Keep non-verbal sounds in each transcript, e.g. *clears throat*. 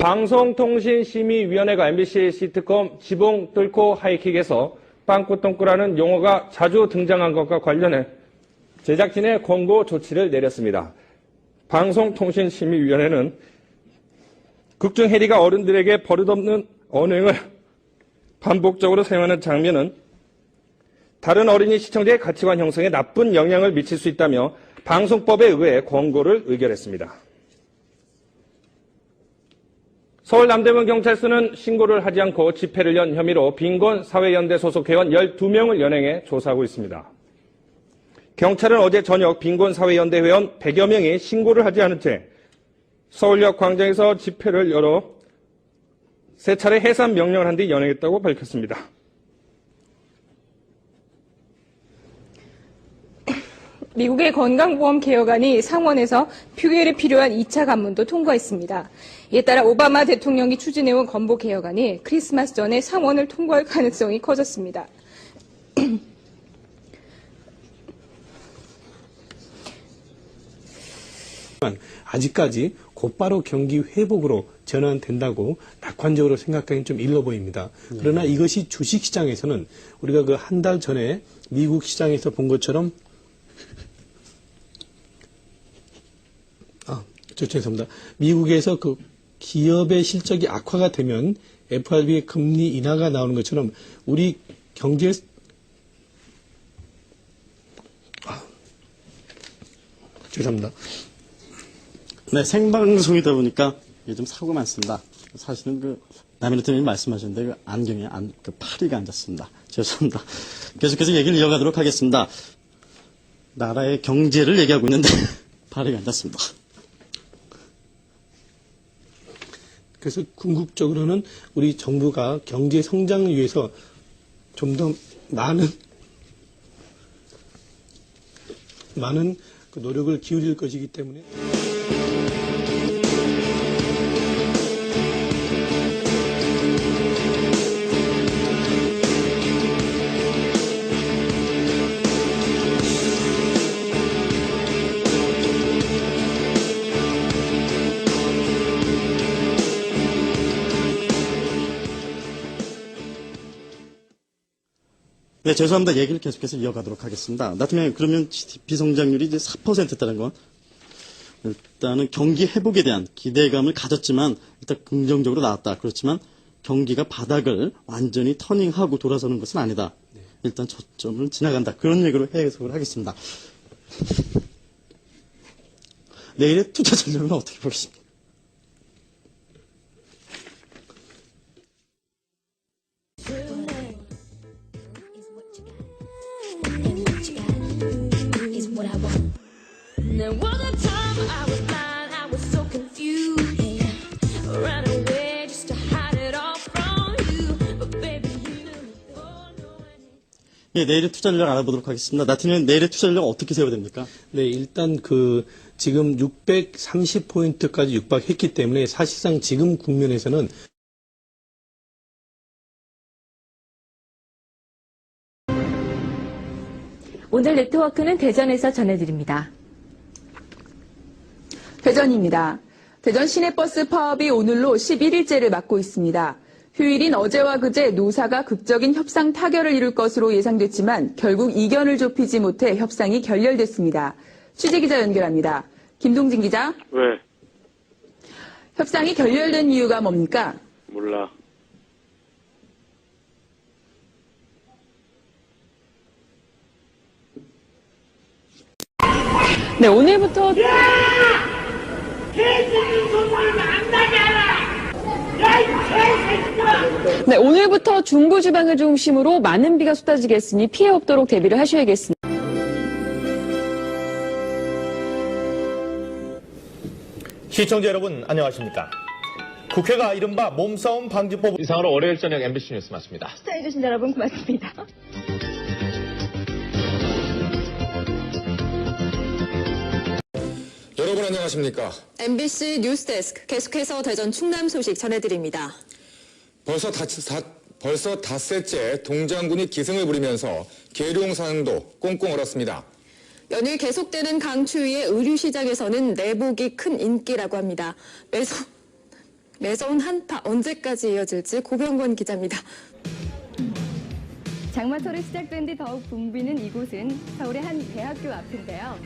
방송통신심의위원회가 MBC 시트콤 지붕 뚫고 하이킥에서 빵꾸 똥꾸라는 용어가 자주 등장한 것과 관련해 제작진의 권고 조치를 내렸습니다. 방송통신심의위원회는 극중 해리가 어른들에게 버릇없는 언행을 *laughs* 반복적으로 사용하는 장면은 다른 어린이 시청자의 가치관 형성에 나쁜 영향을 미칠 수 있다며 방송법에 의해 권고를 의결했습니다. 서울 남대문 경찰서는 신고를 하지 않고 집회를 연 혐의로 빈곤 사회연대 소속 회원 12명을 연행해 조사하고 있습니다. 경찰은 어제 저녁 빈곤 사회연대 회원 100여 명이 신고를 하지 않은 채 서울역 광장에서 집회를 열어 세 차례 해산 명령을 한 뒤 연행했다고 밝혔습니다. 미국의 건강보험 개혁안이 상원에서 표결에 필요한 2차 관문도 통과했습니다. 이에 따라 오바마 대통령이 추진해온 건보 개혁안이 크리스마스 전에 상원을 통과할 가능성이 커졌습니다. *clears throat* 아직까지 곧바로 경기 회복으로 전환된다고 낙관적으로 생각하기는 좀 일러 보입니다. 그러나 이것이 주식시장에서는 우리가 그 한 달 전에 미국 시장에서 본 것처럼 아, 저 죄송합니다. 미국에서 그 기업의 실적이 악화가 되면 FRB의 금리 인하가 나오는 것처럼 우리 경제 아, 죄송합니다. 네, 생방송이다 보니까 요즘 사고가 많습니다. 사실은 그, 남인호 팀장님 말씀하셨는데 그 안경에 안, 그 파리가 앉았습니다. 죄송합니다. 계속해서 얘기를 이어가도록 하겠습니다. 나라의 경제를 얘기하고 있는데 *laughs* 파리가 앉았습니다. 그래서 궁극적으로는 우리 정부가 경제 성장을 위해서 좀 더 많은 많은 그 노력을 기울일 것이기 때문에 네, 죄송합니다. 얘기를 계속해서 이어가도록 하겠습니다. 나트면 그러면 GDP 성장률이 이제 4%다는 건 일단은 경기 회복에 대한 기대감을 가졌지만 일단 긍정적으로 나왔다. 그렇지만 경기가 바닥을 완전히 터닝하고 돌아서는 것은 아니다. 일단 저점을 지나간다. 그런 얘기로 해석을 하겠습니다. *laughs* 내일의 투자 전략은 어떻게 보겠습니까? 예, 내일의 투자 전략 알아보도록 하겠습니다. 나트면 내일의 투자 전략 어떻게 세워야 됩니까? 네, 일단 그 지금 630포인트까지 육박했기 때문에 사실상 지금 국면에서는 오늘 네트워크는 대전에서 전해드립니다. 대전입니다. 대전 시내버스 파업이 오늘로 11일째를 맞고 있습니다. 휴일인 어제와 그제 노사가 극적인 협상 타결을 이룰 것으로 예상됐지만 결국 이견을 좁히지 못해 협상이 결렬됐습니다. 취재기자 연결합니다. 김동진 기자, 왜? 협상이 결렬된 이유가 뭡니까? 몰라. 네, 오늘부터 네, 오늘부터 중부 지방을 중심으로 많은 비가 쏟아지겠으니 피해 없도록 대비를 하셔야겠습니다. 시청자 여러분 안녕하십니까? 국회가 이른바 몸싸움 방지법 이상으로 월요일 저녁 MBC 뉴스 맞습니다. 시청해주신 여러분 고맙습니다. 여러분 안녕하십니까? MBC 뉴스데스크 계속해서 대전 충남 소식 전해드립니다. 벌써 다, 다- 벌써 닷새째 동장군이 기승을 부리면서 계룡 산도 꽁꽁 얼었습니다. 연일 계속되는 강추위에 의류시장에서는 내복이 큰 인기라고 합니다. 매서 매서운 한파 언제까지 이어질지 고병권 기자입니다. 장마철이 시작된 뒤 더욱 붐비는 이곳은 서울의 한 대학교 앞인데요.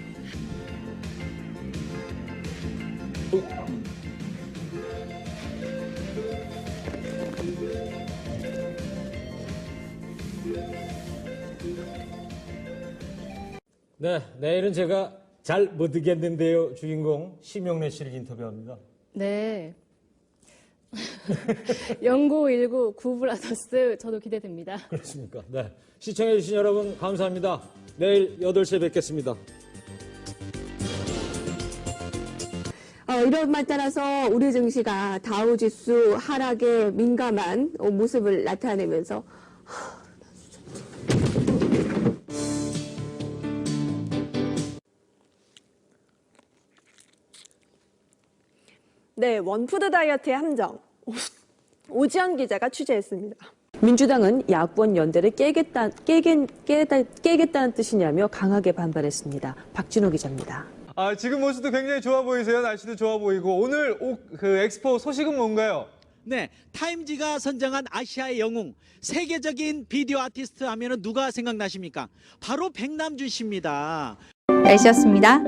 네, 내일은 제가 잘 못 듣겠는데요. 주인공 심영래 씨를 인터뷰합니다. 네. *laughs* 연고 19 구브라더스 저도 기대됩니다. 그렇습니까? 네. 시청해주신 여러분 감사합니다. 내일 8시에 뵙겠습니다. 어, 이런 말 따라서 우리 증시가 다우지수 하락에 민감한 어, 모습을 나타내면서 네, 원푸드 다이어트의 함정. 오지연 기자가 취재했습니다. 민주당은 야권 연대를 깨겠다, 깨겠, 깨겠다, 깨겠다는 뜻이냐며 강하게 반발했습니다. 박진호 기자입니다. 아, 지금 모습도 굉장히 좋아 보이세요. 날씨도 좋아 보이고 오늘 오, 그 엑스포 소식은 뭔가요? 네, 타임지가 선정한 아시아의 영웅, 세계적인 비디오 아티스트 하면은 누가 생각나십니까? 바로 백남준 씨입니다. 날씨였습니다.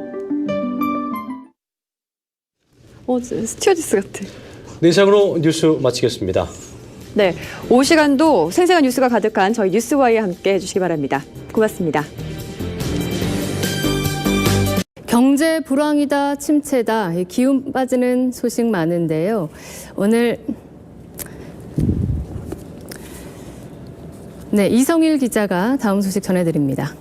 어, 스튜어디스 같아. 네 이상으로 뉴스 마치겠습니다. 네, 오 시간도 생생한 뉴스가 가득한 저희 뉴스와에 함께 해주시기 바랍니다. 고맙습니다. 경제 불황이다, 침체다, 이 기운 빠지는 소식 많은데요. 오늘 네, 이성일 기자가 다음 소식 전해드립니다.